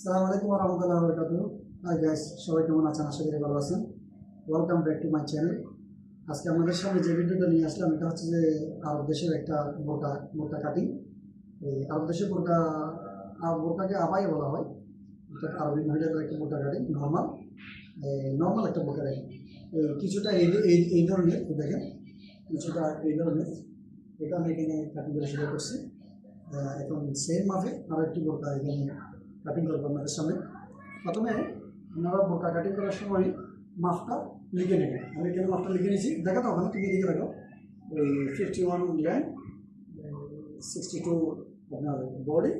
সালাম আলাইকুম রহমতুল্লাহ বরকাত হাই গাইস সবাই কেমন আছেন? আশা করি ভালো আছেন। Welcome back to my channel আজকে আমাদের সামনে যে ভিডিওটা নিয়ে আসলাম, এটা হচ্ছে যে আরব দেশের একটা বোরকা বোরকা কাটিং এই আরব দেশের বোরকা বোরকাকে আবাই বলা হয়। আরবি মহিলাদের একটা বোরকা কাটিং নর্মাল নর্মাল একটা বোরকা কাটিং কিছুটা এই এই ধরনের দেখেন, কিছুটা এই ধরনের। এটা আমি এখানে কাটিং করে শুরু করছি। এখন সেম মাপে আরও একটি বোরকা এখানে কাটিং করব আপনাদের সামনে। প্রথমে আপনারা বোরকা কাটিং করার সময় মাপটা লিখে নেবেন আমি এখানে মাপটা লিখে নিয়েছি। দেখা তো, ওখানে তুমি লিখে রাখো ওই fifty one land sixty two আপনার বডি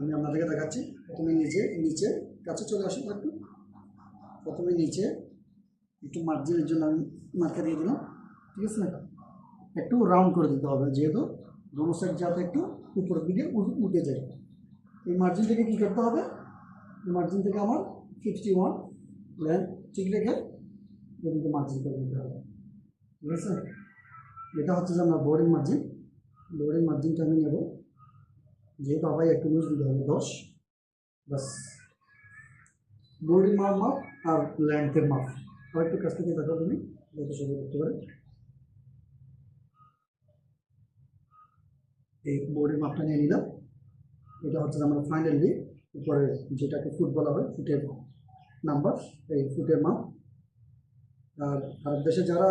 আমি আপনাদেরকে দেখাচ্ছি। প্রথমে নিচে নিচে কাছে চলে আসুন একটু। প্রথমে নিচে একটু মার্জিনের জন্য আমি মার্কা দিয়ে দিলাম। ঠিক আছে? না একটু রাউন্ড করে দিতে হবে, যেহেতু দোনো সাইড যাতে একটু উপরের দিকে উঠে যায়। এই মার্জিন থেকে কী করতে হবে? এই মার্জিন থেকে আমার ফিফটি ওয়ান ল্যান্ড ঠিক রেখে এদিকে মার্জিন করে দিতে হবে। ঠিক আছে? এটা হচ্ছে যে আমার বোর্ডিং মার্জিন বোর্ডিং মার্জিনটা আমি নেব। যেহেতু আবার একটু লুজ দিতে হবে, দশ। বাস বোর্ডিং মাপ মাপ আর ল্যান্থের মাপ আর একটু কাছ থেকে দেখো তুমি যত সবাই করতে পারে এই বোর্ডের মাপটা নিয়ে নিলাম। এটা হচ্ছে আমার ফাইনালি উপরে যেটাকে ফুট বলা হয় ফুটের নাম্বার এই ফুটের মাপ আর ভারত দেশে যারা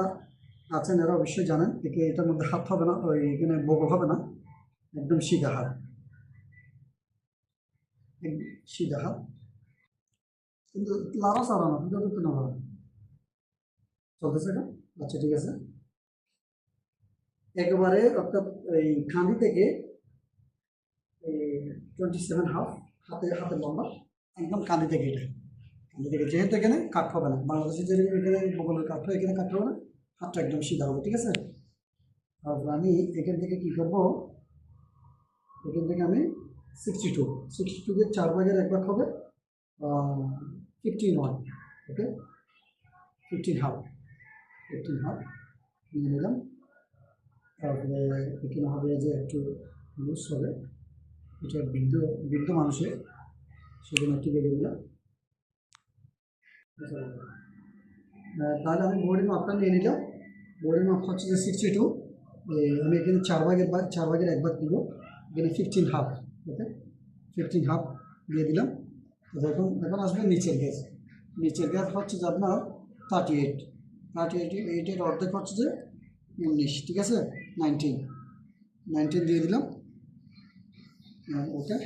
আছেন, এরা অবশ্যই জানেন, একে এটার মধ্যে হাত হবে না, ওই এখানে বগল হবে না। একদম সিধা হাত। সিধা হাত। কিন্তু লাড়া চাড়া না, কিন্তু তো না চলতেছে না আচ্ছা ঠিক আছে। একেবারে অর্থাৎ এই খাঁদি থেকে টোয়েন্টি সেভেন হাফ হাতে হাতের লম্বা একদম কাঁদি থেকে এটা। কাঁদি থেকে, যেহেতু এখানে কাট হবে না, বাংলাদেশে যে এখানে বগলের কাঠ হয়, এখানে কাট হবে না, হাতটা একদম সিধা হবে, ঠিক আছে? তারপর আমি এখান থেকে কী করব? এখান থেকে আমি সিক্সটি টু সিক্সটি টুকে চার ভাগের এক ভাগ হবে fifteen one okay? Fifteen half fifteen half নিয়ে নিলাম। তারপরে এখানে হবে যে একটু লুজ হবে। এটা বৃদ্ধ বৃদ্ধ মানুষের সেজন্য একটু বেড়ে তাহলে আমি বোর্ডিং মাপটা নিয়ে নিলাম। বোর্ডিং মাপ হচ্ছে যে সিক্সটি টু আমি এখানে চার ভাগের ভাগ চার ভাগের এক ভাগ দিব। এখানে fifteen half okay fifteen half দিয়ে দিলাম। তো এখন এখন আসবে নিচের গ্যাস নিচের গ্যাস হচ্ছে যে আপনার থার্টি এইট থার্টি এইট এইটের অর্ধেক হচ্ছে যে উনিশ, ঠিক আছে? নাইনটিন নাইনটিন দিয়ে দিলাম। ওকে।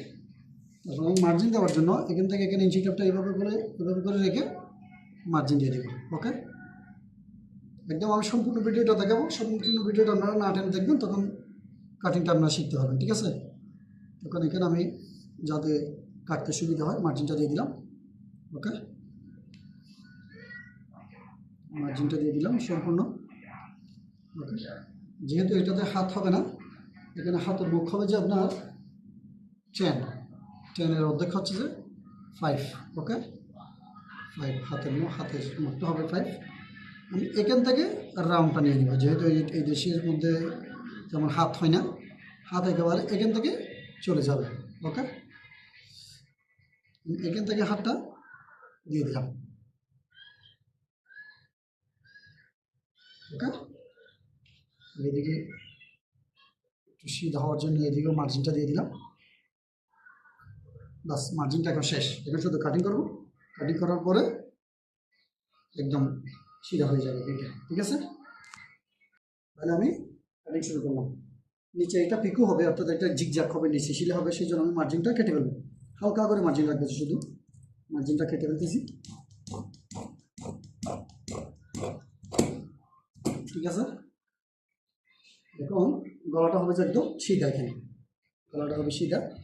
তারপর আমি মার্জিন দেওয়ার জন্য এখান থেকে এখানে ইঞ্চি কাপটা এইভাবে করে, এভাবে করে রেখে মার্জিন দিয়ে দেবো, ওকে? একদম আমি সম্পূর্ণ ভিডিওটা দেখাবো, সম্পূর্ণ ভিডিওটা আপনারা না টেনে দেখবেন, তখন কাটিংটা আপনারা শিখতে পারবেন, ঠিক আছে? তখন এখানে আমি যাতে কাটতে সুবিধা হয় মার্জিনটা দিয়ে দিলাম, ওকে? মার্জিনটা দিয়ে দিলাম সম্পূর্ণ, ওকে? যেহেতু এটাতে হাত হবে না, এখানে হাতের মুখ হবে যে আপনার টেন টেনের অর্ধেক হচ্ছে যে ফাইভ ওকে ফাইভ হাতের হাতের মুখটা হবে ফাইভ আমি এখান থেকে রাউন্ডটা নিয়ে নেব, যেহেতু এই দেশের মধ্যে যেমন হাত হয় না, হাত একেবারে এখান থেকে চলে যাবে ওকে এখান থেকে হাতটা দিয়ে দিলাম ওকে এদিকে একটু সিধা হওয়ার জন্য এদিকেও মার্জিনটা দিয়ে দিলাম। বাস মার্জিনটা এখন শেষ। এখন শুধু কাটিং করব। কাটিং করার পরে একদম সিধা হয়ে যাবে এটা ঠিক আছে? তাহলে আমি কাটিং শুরু করলাম। নিচে এটা পিকু হবে, অর্থাৎ একটা জিগজাক হবে, নিচে শিলে হবে, সেই জন্য আমি মার্জিনটা কেটে ফেলব। হালকা করে মার্জিন রাখতেছি শুধু। মার্জিনটা কেটে ফেলতেছি। ঠিক আছে? এখন গলাটা হবে যে একদম সিধা এখানে। গলাটা হবে সিধা।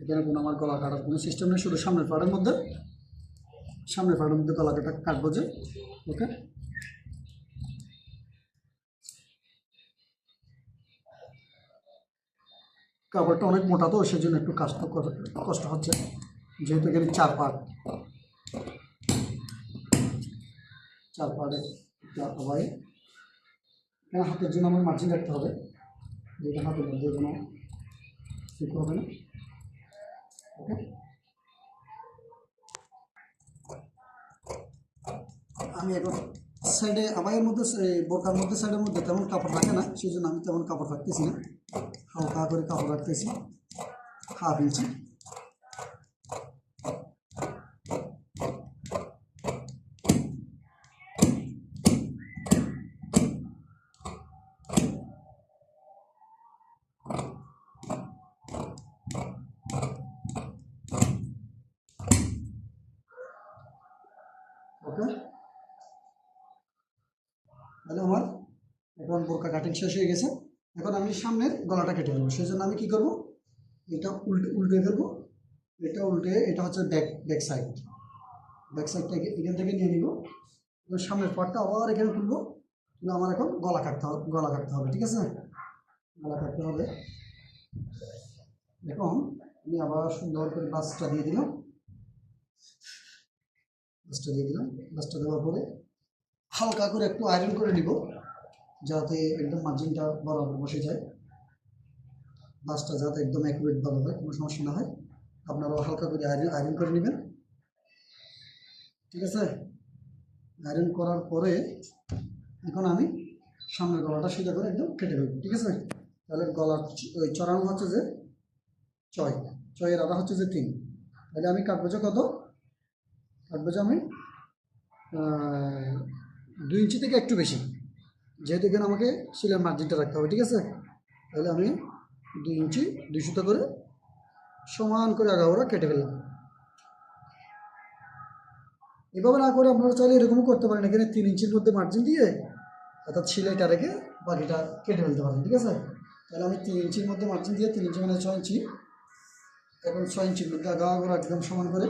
এখানে কোনো আমার গলা কাটার কোনো সিস্টেম নেই, শুধু সামনের পাড়ের মধ্যে, সামনের পাড়ের মধ্যে গলা কাটা কাটবো যে, ওকে? কাপড়টা অনেক মোটা তো, সেজন্য একটু কষ্ট কষ্ট হচ্ছে, যেহেতু এখানে চার পাট চার একটা হবে কেন হাতের জন্য আমার মার্জিন রাখতে হবে যেটা হাতের মধ্যে কোনো ঠিক হবে না ওকে আমি এখন সাইডে আমাদের মধ্যে বোরকার মধ্যে সাইডের মধ্যে তেমন কাপড় রাখে না সেই জন্য আমি তেমন কাপড় রাখতেছি না। হালকা করে কাপড় রাখতেছি, হাফ ইঞ্চি। ওকে তাহলে আমার এখন বোরকা কাটিং শেষ হয়ে গেছে। এখন আমি সামনের গলাটা কেটে ফেলব সেই জন্য আমি কী করব? এটা উল্টে উল্টে ফেলব। এটা উল্টে, এটা হচ্ছে ব্যাক ব্যাক সাইড ব্যাক সাইডটা এখান থেকে নিয়ে নিব। এবার সামনের পাটটা আবার এখানে তুলবো। তুলে আমার এখন গলা কাটতে হবে, গলা কাটতে হবে, ঠিক আছে? গলা কাটতে হবে। এখন আমি আবার সুন্দর করে বাসটা দিয়ে দিলাম। বাসটা দিয়ে দিলাম। বাসটা দেওয়ার পরে হালকা করে একটু আয়রন করে নিব, যাতে একদম মার্জিনটা বরাবর বসে যায়। বাসটা যাতে একদম অ্যাকুরেট ভালো হয়, কোনো সমস্যা না হয়। আপনারাও হালকা করে আয়রন আয়রন করে নেবেন। ঠিক আছে? আয়রন করার পরে এখন আমি সামনের গলাটা সোজা করে একদম কেটে ফেলব, ঠিক আছে? তাহলে গলার ওই চড়ানো হচ্ছে যে ছয়, ছয়ের আধা হচ্ছে যে তিন। তাহলে আমি কাটবো কত? কাটবো আমি দুই ইঞ্চি থেকে একটু বেশি। যেহেতু এখানে আমাকে সিলের মার্জিনটা রাখতে হবে, ঠিক আছে? তাহলে আমি দুই ইঞ্চি দুই সুতো করে সমান করে আগাগোড়া কেটে ফেললাম এভাবে না করে আপনারা চাইলে এরকমও করতে পারেন। এখানে তিন ইঞ্চির মধ্যে মার্জিন দিয়ে অর্থাৎ সিলাইটা রেখে বাকিটা কেটে ফেলতে পারেন, ঠিক আছে? তাহলে আমি তিন ইঞ্চির মধ্যে মার্জিন দিয়ে তিন ইঞ্চি মানে ছয় ইঞ্চি এখন ছয় ইঞ্চির মধ্যে আগাগোড়া একদম সমান করে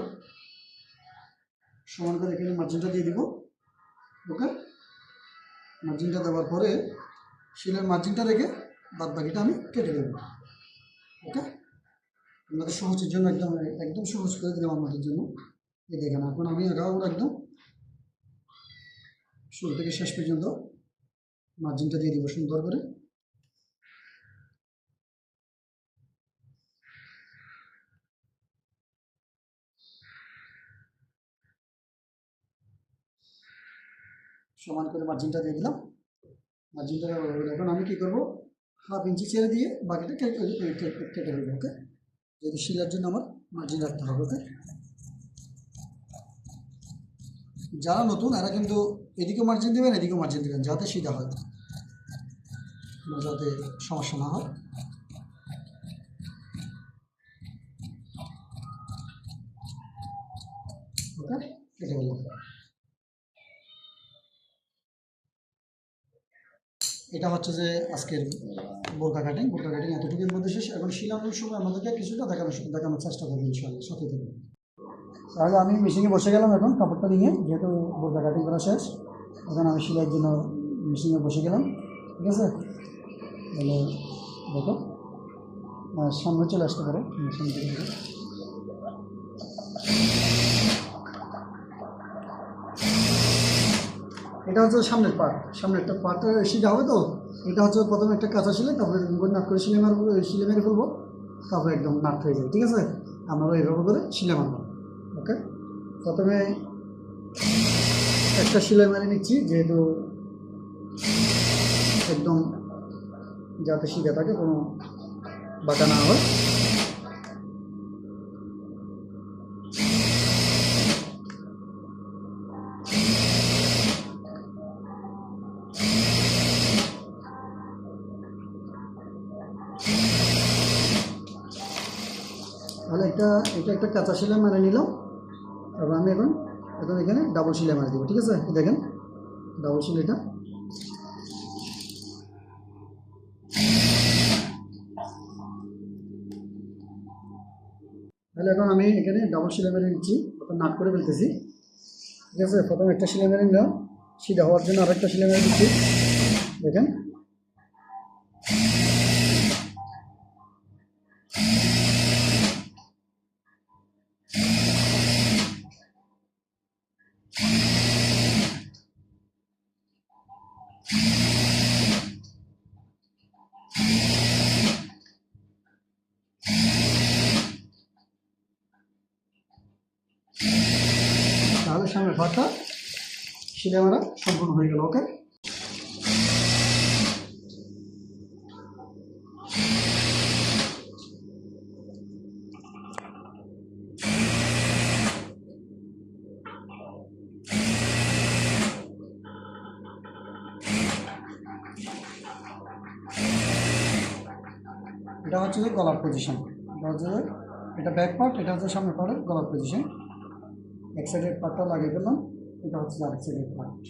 সমান করে এখানে মার্জিনটা দিয়ে দিব। ওকে? মার্জিনটা দেওয়ার পরে শিলের মার্জিনটা রেখে বাদ বাকিটা আমি কেটে দেবো। ওকে? আপনাদের সহজের জন্য একদম একদম সহজ করে দিলাম আপনাদের জন্য। এই দেখেন, এখন আমি আগাগোড়া একদম শুরু থেকে শেষ পর্যন্ত মার্জিনটা দিয়ে দিব সুন্দর করে। সমান করে মার্জিনটা দিয়ে দিলাম। মার্জিনটা এখন আমি কী করব? হাফ ইঞ্চি ছেড়ে দিয়ে বাকিটা কেটে ফেলব ওকে যদি শিলার জন্য আমার মার্জিন রাখতে হবে ওকে যারা নতুন, এরা কিন্তু এদিকেও মার্জিন দেবেন, এদিকেও মার্জিন দেবেন, যাতে সিধা হয় যাতে সমস্যা না হয়। ওকে কেটে ফেললাম। এটা হচ্ছে যে আজকের বোরকা কাটিং বোরকা কাটিং এতটুকুর মধ্যে শেষ। এখন শিলানোর সময় আমাদেরকে কিছুটা দেখানোর দেখানোর চেষ্টা করব ইনশাল্লাহ সাথে থেকে তাহলে আমি মেশিনে বসে গেলাম এখন, কাপড়টা নিয়ে যেহেতু বোরকা কাটিং করা শেষ, এখন আমি সেলাইয়ের জন্য মেশিনে বসে গেলাম। ঠিক আছে? তাহলে দেখো সামনে চলে আসতে পারে। মেশিন থেকে দেখো। এটা হচ্ছে সামনের পার্ট একটা পার্ট সিধা হবে তো? এটা হচ্ছে প্রথমে একটা কাঁচা সিলাই তারপরে করে নাট করে সিলে মারবো সিলে মেরে ফেলব, তারপরে একদম নাট হয়ে যাবে, ঠিক আছে? আপনারা এইভাবে করে সিলে মারবেন ওকে? প্রথমে একটা সেলাই মারি নিচ্ছি, যেহেতু একদম যাতে শিখে থাকে, কোনো বাঁকা না হয়। একটা, এটা একটা কাঁচা সেলাই মারে নিলাম তারপর আমি এখন এখন এখানে ডাবল সেলাই মারে দেবো, ঠিক আছে? দেখেন ডাবল সেলাইটা তাহলে এখন আমি এখানে ডাবল সেলাই মেরে নিচ্ছি অর্থাৎ নাট করে ফেলতেছি। ঠিক আছে? প্রথমে একটা সেলাই মেরে নিলাম সিধা হওয়ার জন্য আরেকটা সেলাই মেরে দিচ্ছি। দেখেন তাহলে সামনের পাটটা সেলাই মারা সম্পূর্ণ হয়ে গেল ওকে এটা হচ্ছে যে গলার পজিশন এটা হচ্ছে, এটা ব্যাক পার্ট এটা হচ্ছে সামনে পার্টের গলার পজিশন এক সাইডের পার্টটা লাগিয়ে এটা হচ্ছে আরেক সাইডের পার্ট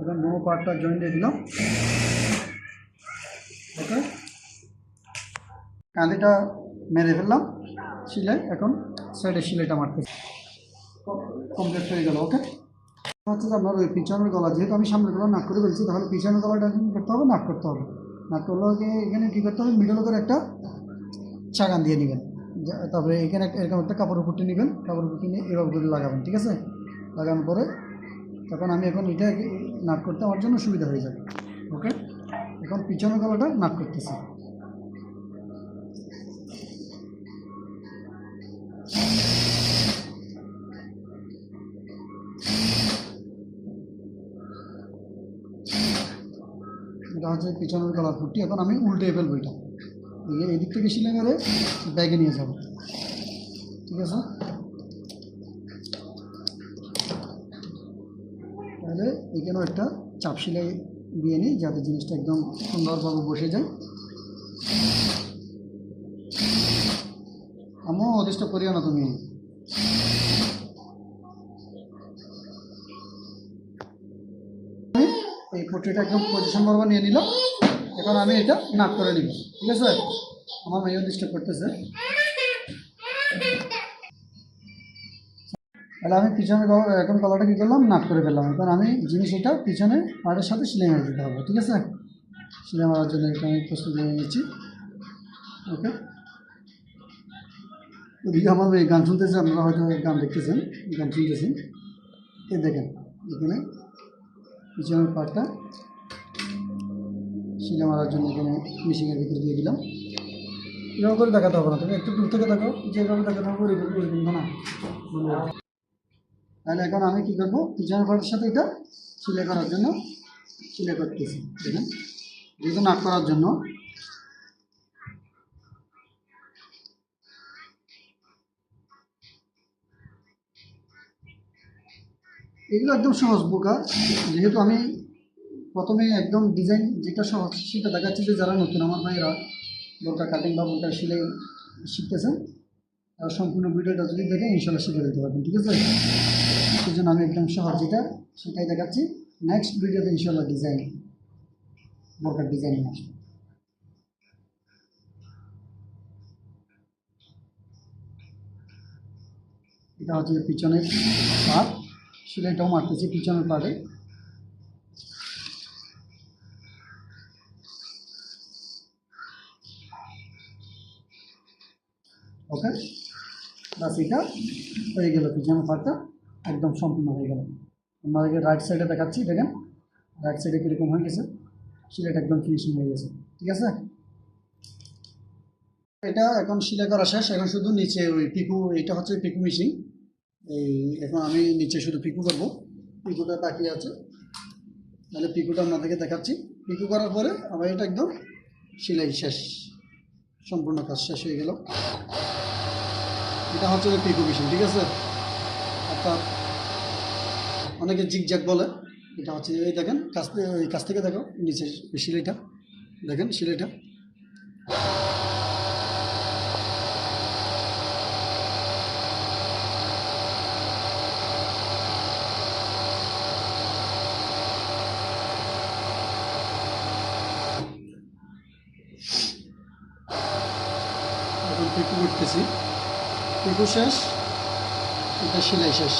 এখন নো পার্টটা জয়েন দিয়ে দিলাম ওকে কাঁদিটা মেরে ফেললাম, সিলাই, এখন সাইডে সিলাইটা মারতে কমপ্লিট হয়ে গেল, ওকে? হচ্ছে যে আপনার ওই পিছনের গলা, যেহেতু আমি সামনের গলা নাক করে বলছি তাহলে পিছনের গলাটা করতে হবে, নাক করতে হবে। নাক করলে এখানে কী করতে হবে? মিডল করে একটা চাগান দিয়ে নেবেন। তারপরে এখানে একটা, এরকম একটা কাপড় উপরটি নেবেন, কাপড় উপরটি নিয়ে এভাবে করে লাগাবেন, ঠিক আছে? লাগানোর পরে তখন আমি এখন এটা নাক করতে আমার জন্য সুবিধা হয়ে যাবে, ওকে? এখন পিছনের গলাটা নাক করতেছি। এটা হচ্ছে পিছনের গলার ফুটটি এখন আমি উল্টে ফেলব এটা। এদিক থেকে সিলে মেরে ব্যাগে নিয়ে যাব। ঠিক আছে? তাহলে এখানেও একটা চাপ সেলাই দিয়ে নিই যাতে জিনিসটা একদম সুন্দরভাবে বসে যায়। আমিও অদৃষ্ট করিও না তুমি আমি এই পট্টিটা একদম পজিশন বরাবর নিয়ে নিলাম এখন আমি এটা নাক করে নিব। ঠিক আছে? আমার মেয়েও ডিস্টার্ব করতেছে। তাহলে আমি পিছনে এখন গলাটা কী করলাম? নাক করে ফেললাম। এখন আমি জিনিস এটা পিছনে পাড়ের সাথে সিলাই মেরে দিতে হবে। ঠিক আছে? সিলাই মারার জন্য এটা আমি প্রস্তুত নিয়ে নিচ্ছি। ওকে? ওদিকে আমার এই গান শুনতেছে। আপনারা হয়তো গান দেখতেছেন। গান শুনতেছেন। এই দেখেন, এখানে পিছনের পাটটা সিলে মারার জন্য এখানে মেশিনের ভিতরে দিয়ে দিলাম। এরকম করে দেখাতে হবে না তুমি একটু দূর থেকে দেখো, যেভাবে দেখাতে হবে ওইরকম ওইরকম, না তাহলে এখন আমি কী করব, পিছনের পাটের সাথে এটা সিলাই করার জন্য, সিলাই করতেছি, দেখেন। যেহেতু নাক করার জন্য এগুলো একদম সহজ বোকা। যেহেতু আমি প্রথমে একদম ডিজাইন যেটা সহজ সেটা দেখাচ্ছি যে যারা নতুন, আমার ভাইয়েরা বোরকা কাটিং বা বোরকা সিলাই শিখতেছেন, তারা সম্পূর্ণ ভিডিওটা যদি দেখে ইনশাল্লাহ শিখে দিতে পারবেন, ঠিক আছে? সেই জন্য আমি একদম সহজ যেটা, সেটাই দেখাচ্ছি। নেক্সট ভিডিওতে ইনশাল্লাহ ডিজাইন বোরকার ডিজাইন আসব। এটা হচ্ছে পিছনের পাট সেলাইটাও মারতেছি পিছনের পাড়ে ওকে বাস এটা হয়ে গেল পিছনের পাটটা, একদম সম্পূর্ণ হয়ে গেল। আমাদেরকে রাইট সাইডে দেখাচ্ছি, দেখেন। রাইট সাইডে কীরকম হয়ে গেছে সিলাইটা একদম ফিনিশিং হয়ে গেছে, ঠিক আছে? এটা এখন সিলাই করা শেষ, এখন শুধু নিচে ওই পিকু, এটা হচ্ছে পিকু মেশিন এই, এখন আমি নিচে শুধু পিকু করব। পিকুটা বাকি আছে। তাহলে পিকুটা আপনাদেরকে দেখাচ্ছি। পিকু করার পরে আমার এটা একদম সেলাই শেষ, সম্পূর্ণ কাজ শেষ হয়ে গেল। এটা হচ্ছে যে পিকু মেশিন, ঠিক আছে? অর্থাৎ অনেকে জিগজ্যাগ বলে। এটা হচ্ছে এই দেখেন, কাছ থেকে, ওই কাছ থেকে দেখো, নিচে সিলাইটা। দেখেন, সিলাইটা এখন পিকু করতেছি পিকু শেষ এটা সেলাই শেষ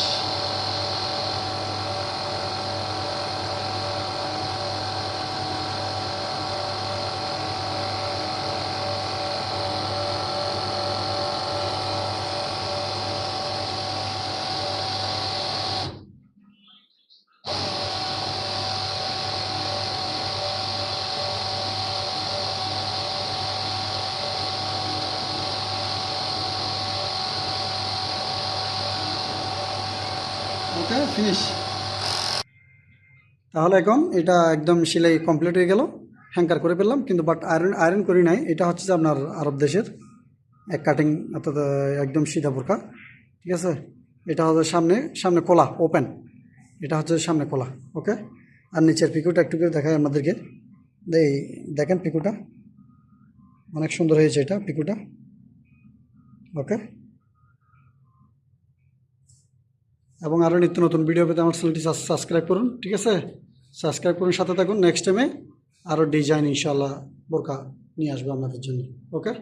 ওকে ফিনিশ তাহলে এখন এটা একদম সেলাই কমপ্লিট হয়ে গেল। হ্যাঙ্কার করে ফেললাম, কিন্তু বাট আয়রন আয়রন করি নাই। এটা হচ্ছে যে আপনার আরব দেশের এক কাটিং অর্থাৎ একদম সিধা বোরকা ঠিক আছে? এটা হচ্ছে সামনে সামনে কোলা ওপেন এটা হচ্ছে সামনে কোলা ওকে আর নিচের পিকুটা একটু করে দেখায় আমাদেরকে এই দেখেন পিকুটা। অনেক সুন্দর হয়েছে এটা পিকুটা ওকে এবং আরও নিত্য নতুন ভিডিও পেতে আমার চ্যানেলটি সাবস্ক্রাইব করুন, ঠিক আছে? সাবস্ক্রাইব করুন, সাথে থাকুন। নেক্সট টাইমে আরও ডিজাইন ইনশাল্লাহ বোরকা নিয়ে আসব আপনাদের জন্য ওকে